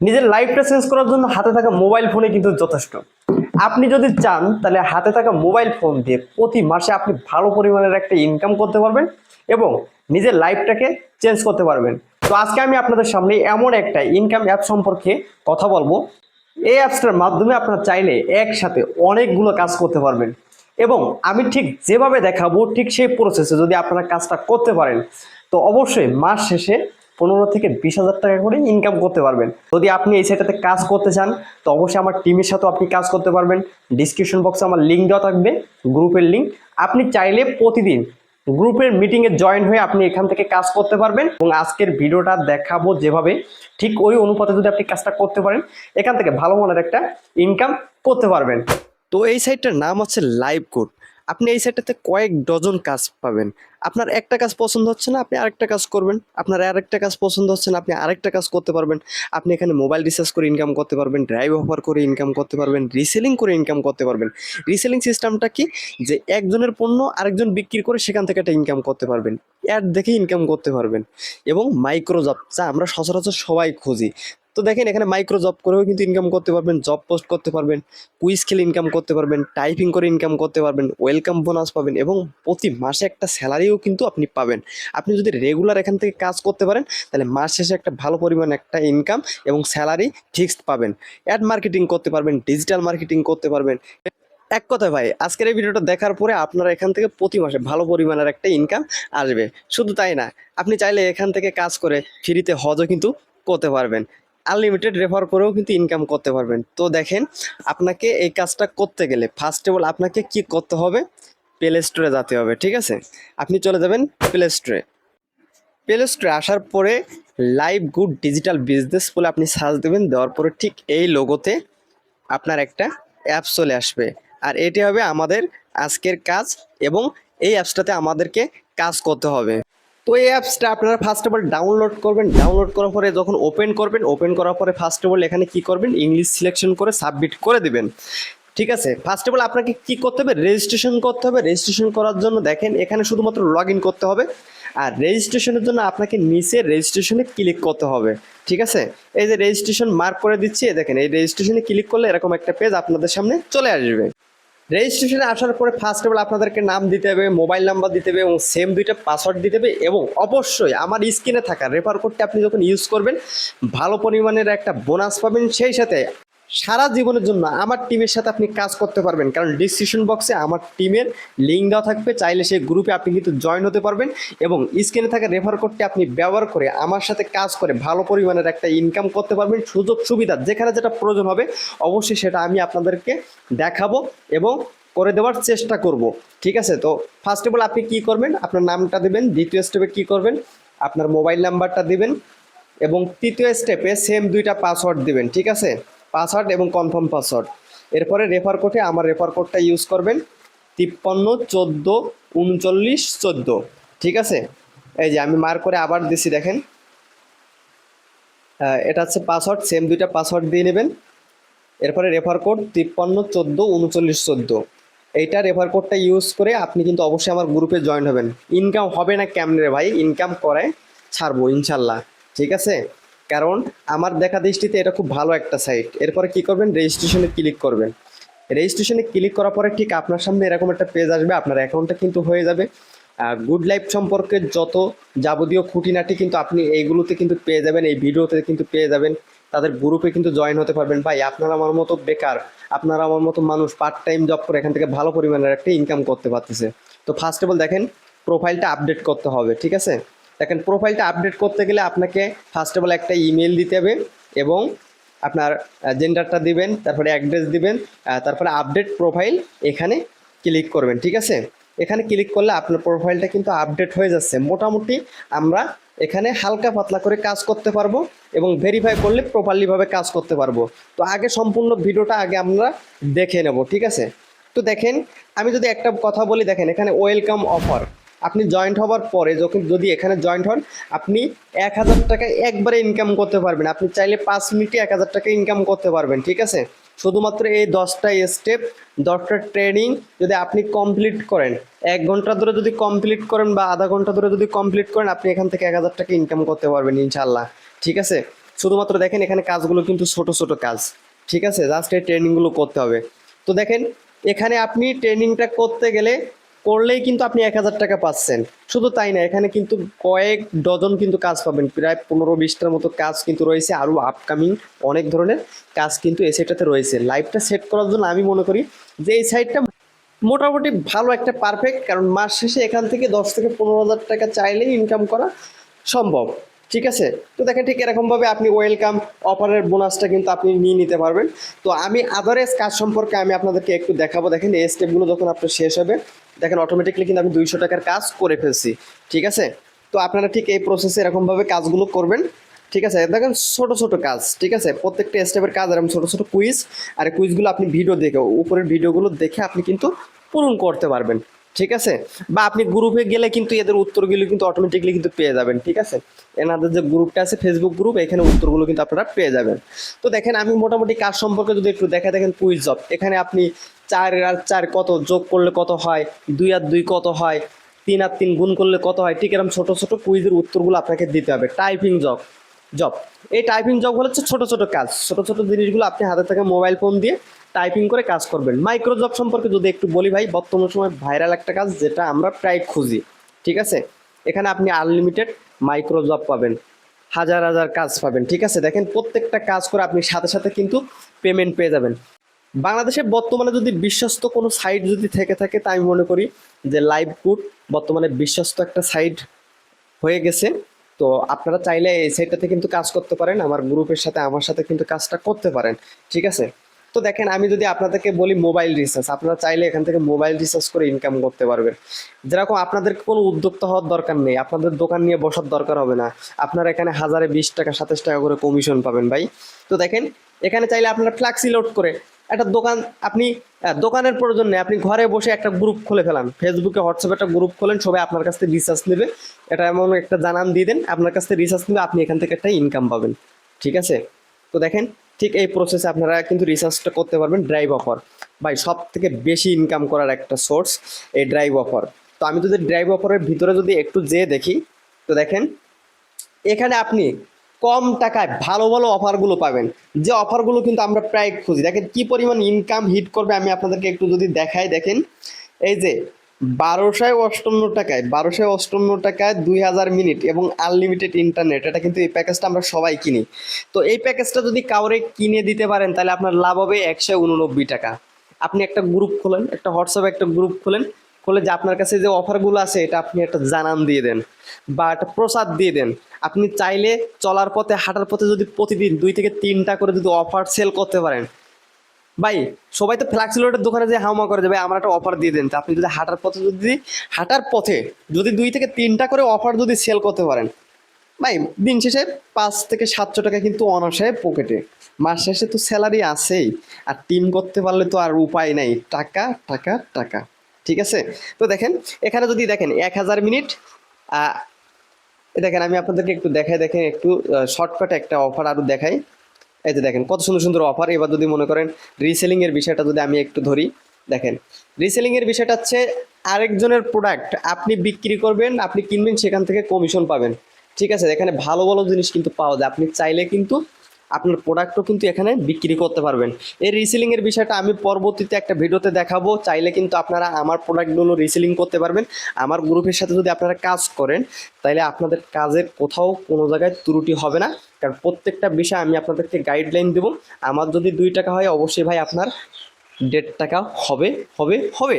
নিজের লাইফটা চেঞ্জ করার জন্য হাতে থাকা মোবাইল ফোনে কিন্তু যথেষ্ট। আপনি যদি চান, তাহলে হাতে থাকা মোবাইল ফোন দিয়ে প্রতি মাসে আপনি ভালো পরিমাণের একটা ইনকাম করতে পারবেন এবং নিজের লাইফটাকে চেঞ্জ করতে পারবেন। তো আজকে আমি আপনাদের সামনে এমন একটা ইনকাম অ্যাপ সম্পর্কে কথা বলব। এই অ্যাপসটার মাধ্যমে আপনারা চাইলে একসাথে অনেকগুলো কাজ করতে পারবেন। এবং আমি ঠিক যেভাবে দেখাবো, ঠিক সেই প্রসেসে যদি আপনারা কাজটা করতে পারেন, তো অবশ্যই মাস শেষে পনেরো থেকে বিশ হাজার টাকা করে ইনকাম করতে পারবেন। যদি আপনি এই সাইটটাতে কাজ করতে চান, তো অবশ্যই আমার টিমের সাথেও আপনি কাজ করতে পারবেন। ডিসক্রিপশন বক্সে আমার লিঙ্ক দেওয়া থাকবে গ্রুপের লিঙ্ক আপনি চাইলে প্রতিদিন গ্রুপের মিটিংয়ে জয়েন হয়ে আপনি এখান থেকে কাজ করতে পারবেন এবং আজকের ভিডিওটা দেখাবো যেভাবে। ঠিক ওই অনুপাতে যদি আপনি কাজটা করতে পারেন, এখান থেকে ভালো মানের একটা ইনকাম করতে পারবেন। তো এই সাইটটার নাম হচ্ছে লাইভ কোড আপনি এই সাইটটাতে কয়েক ডজন কাজ পাবেন। আপনার একটা কাজ পছন্দ হচ্ছে না, আপনি আরেকটা কাজ করবেন। আপনার আরেকটা কাজ পছন্দ হচ্ছে না, আপনি আরেকটা কাজ করতে পারবেন। আপনি এখানে মোবাইল রিচার্জ করে ইনকাম করতে পারবেন ড্রাইভ অফার করে ইনকাম করতে পারবেন রিসেলিং করে ইনকাম করতে পারবেন। রিসেলিং সিস্টেমটা কি? যে একজনের পণ্য আরেকজন বিক্রি করে সেখান থেকে একটা ইনকাম করতে পারবেন। অ্যাড দেখে ইনকাম করতে পারবেন। এবং মাইক্রো জব যা আমরা সচরাচর সবাই খুঁজি। তো দেখেন এখানে মাইক্রো জব করেও কিন্তু ইনকাম করতে পারবেন জব পোস্ট করতে পারবেন কুইজ খেলে ইনকাম করতে পারবেন টাইপিং করে ইনকাম করতে পারবেন ওয়েলকাম বোনাস পাবেন এবং প্রতি মাসে একটা স্যালারিও কিন্তু আপনি পাবেন। আপনি যদি রেগুলার এখান থেকে কাজ করতে পারেন, তাহলে মাস শেষে একটা ভালো পরিমাণ একটা ইনকাম এবং স্যালারি ফিক্সড পাবেন। অ্যাড মার্কেটিং করতে পারবেন ডিজিটাল মার্কেটিং করতে পারবেন। এক কথায় ভাই, আজকের এই ভিডিওটা দেখার পরে আপনারা এখান থেকে প্রতি মাসে ভালো পরিমাণের একটা ইনকাম আসবে। শুধু তাই না, আপনি চাইলে এখান থেকে কাজ করে ফ্রিতে হজও কিন্তু করতে পারবেন। আনলিমিটেড রেফার করেও কিন্তু ইনকাম করতে পারবেন। তো দেখেন, আপনাকে এই কাজটা করতে গেলে ফার্স্ট অফ অল আপনাকে কি করতে হবে? প্লে স্টোরে যেতে হবে, ঠিক আছে? আপনি চলে যাবেন প্লে স্টোরে প্লে স্টোরে আসার পরে লাইভ গুড ডিজিটাল বিজনেস বলে আপনি সার্চ দেবেন, দেওয়ার পরে ঠিক এই লোগোতে আপনার একটা অ্যাপ চলে আসবে। আর এটি হবে আমাদের আজকের কাজ এবং এই অ্যাপসটাতে আমাদেরকে কাজ করতে হবে। এই অ্যাপসটা আপনারা ফার্স্ট অফ অল ডাউনলোড করবেন। ডাউনলোড করার পরে যখন ওপেন করবেন ওপেন করার পরে ফার্স্ট অফ অল এখানে কি করবেন? ইংলিশ সিলেকশন করে সাবমিট করে দিবেন। ঠিক আছে? ফার্স্ট অফ অল আপনাকে কি করতে হবে? রেজিস্ট্রেশন করতে হবে। রেজিস্ট্রেশন করার জন্য দেখেন, এখানে শুধুমাত্র লগ ইন করতে হবে। আর রেজিস্ট্রেশনের জন্য আপনাকে নিচে রেজিস্ট্রেশনে ক্লিক করতে হবে। ঠিক আছে? এই যে রেজিস্ট্রেশন মার্ক করে দিচ্ছি দেখেন, এই রেজিস্ট্রেশনে ক্লিক করলে এরকম একটা পেজ আপনাদের সামনে চলে আসবে। রেজিস্ট্রেশনে আসার পরে ফার্স্ট অফ অল আপনাদেরকে নাম দিতে হবে মোবাইল নাম্বার দিতে হবে এবং সেম দুইটা পাসওয়ার্ড দিতে হবে এবং অবশ্যই আমার স্ক্রিনে থাকা রেফার কোডটা আপনি যখন ইউজ করবেন, ভালো পরিমাণের একটা বোনাস পাবেন, সেই সাথে সারা জীবনের জন্য আমার টিমের সাথে আপনি কাজ করতে পারবেন। কারণ ডিসক্রিপশন বক্সে আমার টিমের লিঙ্ক দেওয়া থাকবে। চাইলে সেই গ্রুপে আপনি কিন্তু জয়েন হতে পারবেন এবং স্ক্রিনে থাকা রেফার কোডটি আপনি ব্যবহার করে আমার সাথে কাজ করে ভালো পরিমাণের একটা ইনকাম করতে পারবেন। সুযোগ সুবিধা যেখানে যেটা প্রয়োজন হবে অবশ্যই সেটা আমি আপনাদেরকে দেখাবো এবং করে দেওয়ার চেষ্টা করব। ঠিক আছে? তো ফার্স্ট অফ অল আপনি কী করবেন? আপনার নামটা দেবেন, দ্বিতীয় স্টেপে কী করবেন? আপনার মোবাইল নাম্বারটা দিবেন এবং তৃতীয় স্টেপে সেম দুইটা পাসওয়ার্ড দিবেন। ঠিক আছে? পাসওয়ার্ড এবং কনফার্ম পাসওয়ার্ড। এরপরে রেফার কোডে আমার রেফার কোডটা ইউজ করবেন। তিপ্পান্ন, চোদ্দ, উনচল্লিশ, চোদ্দ। ঠিক আছে? এই যে আমি মার করে আবার দিছি, দেখেন। এটা হচ্ছে পাসওয়ার্ড সেম দুইটা পাসওয়ার্ড দিয়ে নেবেন। এরপরে রেফার কোড তিপ্পান্ন, চোদ্দ, উনচল্লিশ, চোদ্দ। এইটা রেফার কোডটা ইউজ করে আপনি কিন্তু অবশ্যই আমার গ্রুপে জয়েন হবেন। ইনকাম হবে না কেমনে ভাই? ইনকাম করে ছাড়বো, ইনশাল্লাহ। ঠিক আছে? কারণ আমার দেখা দৃষ্টিতে এটা খুব ভালো একটা সাইট এরপরে কি করবেন? রেজিস্ট্রেশনে ক্লিক করবেন। রেজিস্ট্রেশনে ক্লিক করার পরে ঠিক আপনার সামনে এরকম একটা পেজ আসবে। আপনার অ্যাকাউন্টটা কিন্তু হয়ে যাবে। গুড লাইফ সম্পর্কে যত যাবতীয় খুঁটিনাটি কিন্তু আপনি এইগুলোতে কিন্তু পেয়ে যাবেন, এই ভিডিওতে কিন্তু পেয়ে যাবেন। তাদের গ্রুপে কিন্তু জয়েন হতে পারবেন। ভাই, আপনারা আমার মতো বেকার, আপনারা আমার মতো মানুষ পার্ট টাইম জব করে এখান থেকে ভালো পরিমাণের একটা ইনকাম করতে পারতেছে। তো ফার্স্ট অফ অল দেখেন প্রোফাইলটা আপডেট করতে হবে, ঠিক আছে? দেখেন প্রোফাইলটা আপডেট করতে গেলে আপনাকে ফার্স্ট অফ অল একটা ইমেল দিতে হবে এবং আপনার জেন্ডারটা দিবেন, তারপরে অ্যাড্রেস দিবেন তারপরে আপডেট প্রোফাইল এখানে ক্লিক করবেন, ঠিক আছে? এখানে ক্লিক করলে আপনার প্রোফাইলটা কিন্তু আপডেট হয়ে যাচ্ছে। মোটামুটি আমরা এখানে হালকা পাতলা করে কাজ করতে পারব এবং ভেরিফাই করলে প্রপারলিভাবে কাজ করতে পারব। তো আগে সম্পূর্ণ ভিডিওটা আগে আমরা দেখে নেব, ঠিক আছে? তো দেখেন, আমি যদি একটা কথা বলি, দেখেন এখানে ওয়েলকাম অফার আপনি জয়েন্ট হওয়ার পরে যখন যদি এখানে জয়েন্ট হন, আপনি এক হাজার টাকা একবারে ইনকাম করতে পারবেন। আপনি চাইলে পাঁচ মিনিটে এক হাজার টাকা ইনকাম করতে পারবেন, ঠিক আছে? শুধুমাত্র এই দশটা স্টেপ দশটা ট্রেনিং যদি আপনি কমপ্লিট করেন। এক ঘণ্টা ধরে যদি কমপ্লিট করেন বা আধা ঘণ্টা ধরে যদি কমপ্লিট করেন, আপনি এখান থেকে এক হাজার টাকা ইনকাম করতে পারবেন ইনশাল্লাহ ঠিক আছে? শুধুমাত্র দেখেন এখানে কাজগুলো কিন্তু ছোট ছোট কাজ, ঠিক আছে? জাস্ট এই ট্রেনিংগুলো করতে হবে। তো দেখেন, এখানে আপনি ট্রেনিংটা করতে গেলে করলেই কিন্তু আপনি এক হাজার টাকা পাচ্ছেন। শুধু তাই না, এখানে কিন্তু কয়েক ডজন কিন্তু কাজ পাবেন। প্রায় পনেরো বিশটার মতো কাজ কিন্তু রয়েছে, আরও আপকামিং অনেক ধরনের কাজ কিন্তু এই সাইটটাতে রয়েছে। লাইভটা সেট করার জন্য আমি মনে করি যে এই সাইটটা মোটামুটি ভালো একটা পারফেক্ট কারণ মাস শেষে এখান থেকে দশ থেকে পনেরো হাজার টাকা চাইলেই ইনকাম করা সম্ভব। ঠিক আছে? তো দেখেন ঠিক এরকমভাবে আপনি ওয়েলকাম অফারের বোনাসটা কিন্তু আপনি নিয়ে নিতে পারবেন। তো আমি আদারেস কাজ সম্পর্কে আমি আপনাদেরকে একটু দেখাবো। দেখেন এই স্টেপগুলো যখন আপনার শেষ হবে, দেখেন অটোমেটিকলি কিন্তু আমি দুইশো টাকার কাজ করে ফেলছি। ঠিক আছে? তো আপনারা ঠিক এই প্রসেসে এরকমভাবে কাজগুলো করবেন। ঠিক আছে? দেখেন ছোট ছোট কাজ। ঠিক আছে? প্রত্যেকটা স্টেপের কাজ এরকম ছোট ছোট কুইজ আর কুইজগুলো আপনি ভিডিও দেখে, উপরের ভিডিওগুলো দেখে আপনি কিন্তু পূরণ করতে পারবেন। ঠিক আছে? বা আপনি গ্রুপে গেলে কিন্তু এদের উত্তরগুলো কিন্তু অটোমেটিকলি কিন্তু পেয়ে যাবেন, ঠিক আছে? এনাদের যে গ্রুপটা আছে ফেসবুক গ্রুপ এখানে উত্তরগুলো কিন্তু আপনারা পেয়ে যাবেন। তো দেখেন, আমি মোটামুটি কাজ সম্পর্কে যদি একটু দেখা দেখেন কুইজ জব এখানে আপনি চার আর চার কত যোগ করলে কত হয়, দুই আর দুই কত হয়, তিন আর তিন গুণ করলে কত হয়, ঠিক এরকম ছোট ছোট কুইজের উত্তরগুলো আপনাকে দিতে হবে। টাইপিং জব জব এই টাইপিং জব হচ্ছে ছোট ছোট কাজ। ছোট ছোট জিনিসগুলো আপনি হাতে থেকে মোবাইল ফোন দিয়ে টাইপিং করে কাজ করবেন। মাইক্রো জব সম্পর্কে যদি একটু বলি ভাই, বর্তমান সময় ভাইরাল একটা কাজ যেটা আমরা প্রায় খুঁজি, ঠিক আছে? এখানে আপনি আনলিমিটেড মাইক্রো জব পাবেন, হাজার হাজার কাজ পাবেন, ঠিক আছে? দেখেন প্রত্যেকটা কাজ করে আপনি সাথে সাথে কিন্তু পেমেন্ট পেয়ে যাবেন। বাংলাদেশে বর্তমানে যদি বিশ্বস্ত কোনো সাইট যদি থেকে থাকে তাই আমি মনে করি যে লাইভ ফুড বর্তমানে বিশ্বস্ত একটা সাইট হয়ে গেছে। তো আপনারা চাইলে এই সাইটটাতে কিন্তু কাজ করতে পারেন, আমার গ্রুপের সাথে, আমার সাথে কিন্তু কাজটা করতে পারেন, ঠিক আছে? তো দেখেন, আমি যদি আপনাদেরকে বলি মোবাইল রিচার্জ আপনারা চাইলে এখান থেকে মোবাইল রিচার্জ করে ইনকাম করতে পারবেন। যেরকম আপনাদের কোনো উদ্যোক্তা হওয়ার দরকার নেই, আপনাদের দোকান নিয়ে বসার দরকার হবে না। আপনারা এখানে হাজারে বিশ টাকা, সাতাশ টাকা করে কমিশন পাবেন ভাই। তো দেখেন, এখানে চাইলে আপনারা ফ্ল্যাক্সি লোড করে একটা দোকান, আপনি দোকানের প্রয়োজন নেই। আপনি ঘরে বসে একটা গ্রুপ খুলে ফেলান। ফেসবুকে হোয়াটসঅ্যাপে একটা গ্রুপ খোলেন, সবাই আপনার কাছ থেকে রিচার্জ নেবে। এটা এমন একটা জানান দিয়ে দেন, আপনার কাছ থেকে রিচার্জ নেবে আপনি এখান থেকে একটা ইনকাম পাবেন। ঠিক আছে? তো দেখেন, ঠিক এই প্রসেসে আপনারা কিন্তু রিসার্চটা করতে পারবেন ড্রাইভ অফার ভাই সব থেকে বেশি ইনকাম করার একটা সোর্স এই ড্রাইভ অফার তো আমি যদি ড্রাইভ অফারের ভিতরে যদি একটু যেয়ে দেখি, তো দেখেন, এখানে আপনি কম টাকায় ভালো ভালো অফারগুলো পাবেন। যে অফারগুলো কিন্তু আমরা প্রায় খুঁজি। দেখেন কি পরিমাণ ইনকাম হিট করবে আমি আপনাদেরকে একটু যদি দেখাই, দেখেন। এই যে বারোশো অষ্টান্ন টাকায় বারোশো অষ্টান্ন টাকায় দুই হাজার মিনিট এবং আনলিমিটেড ইন্টারনেট এটা কিন্তু এই প্যাকেজটা আমরা সবাই কিনি। তো এই প্যাকেজটা যদি কাউরে কিনে দিতে পারেন, তাহলে আপনার লাভ হবে একশো উননব্বই টাকা। আপনি একটা গ্রুপ খোলেন, একটা হোয়াটসঅ্যাপে একটা গ্রুপ খোলেন খোলে যে আপনার কাছে যে অফারগুলো আছে, এটা আপনি একটা জানান দিয়ে দেন বা একটা প্রসাদ দিয়ে দেন। আপনি চাইলে চলার পথে, হাঁটার পথে যদি প্রতিদিন দুই থেকে তিনটা করে যদি অফার সেল করতে পারেন। ভাই, সবাই তো ফ্ল্যাক্সিলোটের দোকানে যে হাউমা করে যাবে আমার একটা অফার দিয়ে দেন। তো আপনি যদি হাঁটার পথে যদি, হাঁটার পথে যদি দুই থেকে তিনটা করে অফার যদি সেল করতে পারেন। ভাই, দিন শেষে পাঁচ থেকে সাতশো টাকা কিন্তু অনাসে পকেটে। মাস শেষে তো স্যালারি আছেই। আর টিম করতে পারলে তো আর উপায় নাই। টাকা টাকা টাকা। ঠিক আছে? তো দেখেন, এখানে যদি দেখেন, এক হাজার মিনিট দেখেন আমি আপনাদেরকে একটু দেখাই, দেখেন একটু শর্টকাটে একটা অফার আরও দেখাই। এই যে দেখেন, কত সুন্দর সুন্দর অফার এবার যদি মনে করেন রিসেলিংয়ের বিষয়টা যদি আমি একটু ধরি, দেখেন রিসেলিংয়ের বিষয়টা হচ্ছে আরেকজনের প্রোডাক্ট আপনি বিক্রি করবেন, আপনি কিনবেন, সেখান থেকে কমিশন পাবেন। ঠিক আছে? এখানে ভালো ভালো জিনিস কিন্তু পাওয়া যায়। আপনি চাইলে কিন্তু আপনার প্রোডাক্টও কিন্তু এখানে বিক্রি করতে পারবেন। এই রিসেলিং এর বিষয়টা আমি পরবর্তীতে একটা ভিডিওতে দেখাবো। চাইলে কিন্তু আপনারা আমার প্রোডাক্টগুলো রিসেলিং করতে পারবেন। আমার গ্রুপের সাথে যদি আপনারা কাজ করেন তাহলে আপনাদের কাজের কোথাও কোনো জায়গায় ত্রুটি হবে না। কারণ প্রত্যেকটা বিষয় আমি আপনাদেরকে গাইডলাইন দেবো। আমার যদি দুই টাকা হয়, অবশ্যই ভাই আপনার দেড় টাকা হবে হবে হবে।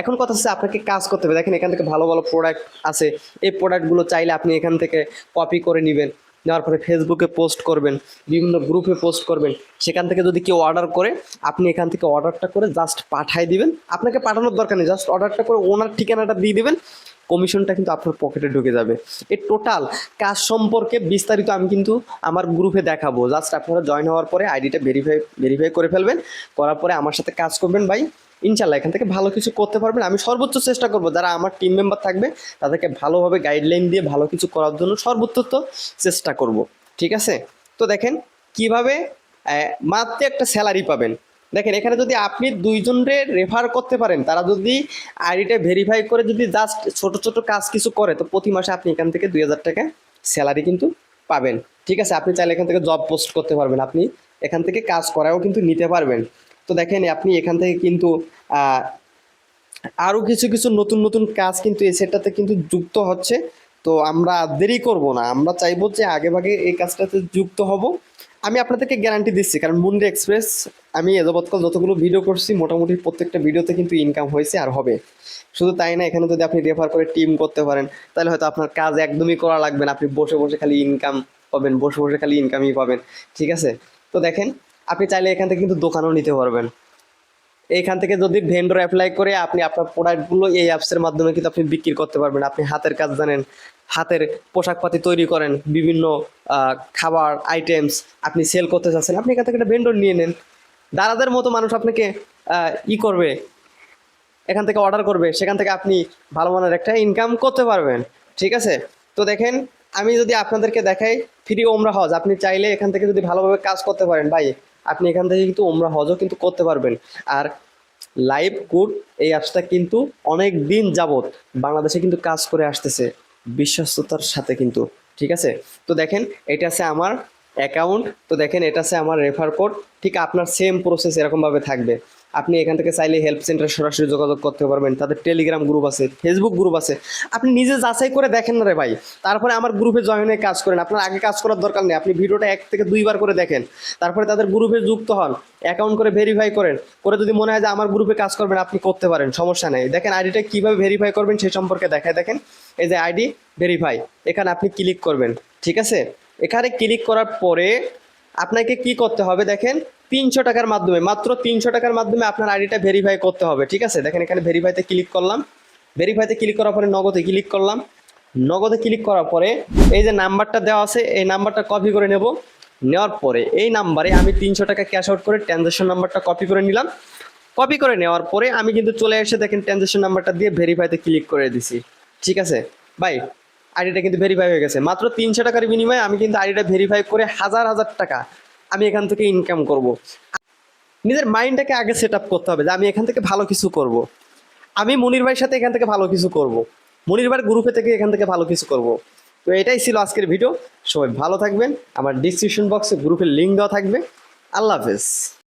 এখন কথা হচ্ছে আপনাকে কাজ করতে হবে। দেখেন এখান থেকে ভালো ভালো প্রোডাক্ট আছে। এই প্রোডাক্টগুলো চাইলে আপনি এখান থেকে কপি করে নেবেন। নেওয়ার পরে ফেসবুকে পোস্ট করবেন, বিভিন্ন গ্রুপে পোস্ট করবেন, সেখান থেকে যদি কেউ অর্ডার করে, আপনি এখান থেকে অর্ডারটা করে জাস্ট পাঠাই দিবেন। আপনাকে পাঠানোর দরকার নেই জাস্ট অর্ডারটা করে ওনার ঠিকানাটা দিয়ে দেবেন কমিশনটা কিন্তু আপনার পকেটে ঢুকে যাবে। এই টোটাল কাজ সম্পর্কে বিস্তারিত আমি কিন্তু আমার গ্রুপে দেখাবো। জাস্ট আপনারা জয়েন হওয়ার পরে আইডিটা ভেরিফাই ভেরিফাই করে ফেলবেন, করার পরে আমার সাথে কাজ করবেন ভাই। ইনশাল্লাহ এখান থেকে ভালো কিছু করতে পারবেন। আমি সর্বোচ্চ চেষ্টা করব, যারা আমার টিম মেম্বার থাকবে, তাদেরকে ভালোভাবে গাইডলাইন দিয়ে ভালো কিছু করার জন্য সর্বোচ্চ তো চেষ্টা করব, ঠিক আছে? তো দেখেন, কীভাবে মাত্র একটা স্যালারি পাবেন। দেখেন, এখানে যদি আপনি দুইজনরে রেফার করতে পারেন, তারা যদি আইডিটা ভেরিফাই করে যদি জাস্ট ছোট ছোট কাজ কিছু করে, তো প্রতি মাসে আপনি এখান থেকে দুই হাজার টাকা স্যালারি কিন্তু পাবেন, ঠিক আছে? আপনি চাইলে এখান থেকে জব পোস্ট করতে পারবেন, আপনি এখান থেকে কাজ করাও কিন্তু নিতে পারবেন। তো দেখেন আপনি এখান থেকে কিন্তু আরও কিছু কিছু নতুন নতুন কাজ কিন্তু এই সেটটাতে কিন্তু যুক্ত হচ্ছে। তো আমরা দেরি করব না। আমরা চাইব যে আগে ভাগে এই কাজটাতে যুক্ত হব। আমি আপনাদেরকে গ্যারান্টি দিচ্ছি, কারণ মুন্ডি এক্সপ্রেস, আমি এযাবৎকাল যতগুলো ভিডিও করছি, মোটামুটি প্রত্যেকটা ভিডিওতে কিন্তু ইনকাম হয়েছে আর হবে। শুধু তাই না, এখানে যদি আপনি রেফার করে টিম করতে পারেন, তাহলে হয়তো আপনার কাজ একদমই করা লাগবে না। আপনি বসে বসে খালি ইনকাম পাবেন, বসে বসে খালি ইনকামই পাবেন। ঠিক আছে? তো দেখেন আপনি চাইলে এখান থেকে কিন্তু দোকানও নিতে পারবেন। এইখান থেকে যদি ভেন্ডর অ্যাপ্লাই করে আপনি আপনার প্রোডাক্টগুলো এই অ্যাপসের মাধ্যমে কিন্তু আপনি বিক্রি করতে পারবেন। আপনি হাতের কাজ জানেন, হাতের পোশাকপাতি তৈরি করেন, বিভিন্ন খাবার আইটেমস আপনি সেল করতে চাচ্ছেন, আপনি এখান থেকে একটা ভেন্ডর নিয়ে নেন। দাদাদের মতো মানুষ আপনাকে ই করবে, এখান থেকে অর্ডার করবে, সেখান থেকে আপনি ভালো মানের একটা ইনকাম করতে পারবেন। ঠিক আছে? তো দেখেন, আমি যদি আপনাদেরকে দেখাই ফ্রি ওমরা হজ, আপনি চাইলে এখান থেকে যদি ভালোভাবে কাজ করতে পারেন, ভাই। আপনি এখান থেকে কিন্তু ওমরা হজও কিন্তু করতে পারবেন। আর লাইভ কোড এই অ্যাপসটা কিন্তু অনেক দিন যাবত বাংলাদেশে কিন্তু কাজ করে আসতেছে বিশ্বস্ততার সাথে কিন্তু, ঠিক আছে? তো দেখেন, এটা আছে আমার অ্যাকাউন্ট তো দেখেন, এটা আছে আমার রেফার কোড ঠিক আপনার সেম প্রসেস এরকমভাবে থাকবে। আপনি এখান থেকে চাইলে হেল্প সেন্টারে সরাসরি যোগাযোগ করতে পারবেন। তাদের টেলিগ্রাম গ্রুপ আছে ফেসবুক গ্রুপ আছে। আপনি নিজে যাচাই করে দেখেন না রে ভাই। তারপরে আমার গ্রুপে জয়েন কাজ করেন। আপনার আগে কাজ করার দরকার নেই। আপনি ভিডিওটা এক থেকে দুইবার করে দেখেন। তারপরে তাদের গ্রুপে যুক্ত হন। অ্যাকাউন্ট করে ভেরিফাই করেন। করে যদি মনে হয় যে আমার গ্রুপে কাজ করবেন, আপনি করতে পারেন। সমস্যা নেই। দেখেন আইডিটা কীভাবে ভেরিফাই করবেন সেই সম্পর্কে দেখায়। দেখেন, এই যে আইডি ভেরিফাই এখানে আপনি ক্লিক করবেন। ঠিক আছে? এখানে ক্লিক করার পরে আপনাকে কি করতে হবে দেখেন? তিনশো টাকার মাধ্যমে, মাত্র তিনশো টাকার মাধ্যমে আপনার আইডিটা ভেরিফাই করতে হবে, ঠিক আছে? দেখেন এখানে ভেরিফাইতে ক্লিক করলাম। ভেরিফাইতে ক্লিক করার পরে নগদে ক্লিক করলাম। নগদে ক্লিক করার পরে এই যে নাম্বারটা দেওয়া আছে, এই নাম্বারটা কপি করে নেব। নেওয়ার পরে এই নাম্বারে আমি তিনশো টাকা ক্যাশ আউট করে ট্রানজ্যাকশন নাম্বারটা কপি করে নিলাম। কপি করে নেওয়ার পরে আমি কিন্তু চলে এসে দেখেন ট্রানজ্যাকশন নাম্বারটা দিয়ে ভেরিফাইতে ক্লিক করে দিছি, ঠিক আছে? ভাই, আইডিটা কিন্তু ভেরিফাই হয়ে গেছে। মাত্র তিনশো টাকার বিনিময়ে আমি কিন্তু আইডিটা ভেরিফাই করে হাজার হাজার টাকা আমি এখান থেকে ইনকাম করব। নিজের মাইন্ডটাকে আগে সেট আপ করতে হবে যে আমি এখান থেকে ভালো কিছু করব। আমি মনির ভাইয়ের সাথে এখান থেকে ভালো কিছু করব। মনির ভাইয়ের গ্রুপে থেকে এখান থেকে ভালো কিছু করব। তো এটাই ছিল আজকের ভিডিও সবাই ভালো থাকবেন আমার ডিসক্রিপশন বক্সে গ্রুপের লিঙ্ক দেওয়া থাকবে আল্লাহ হাফেজ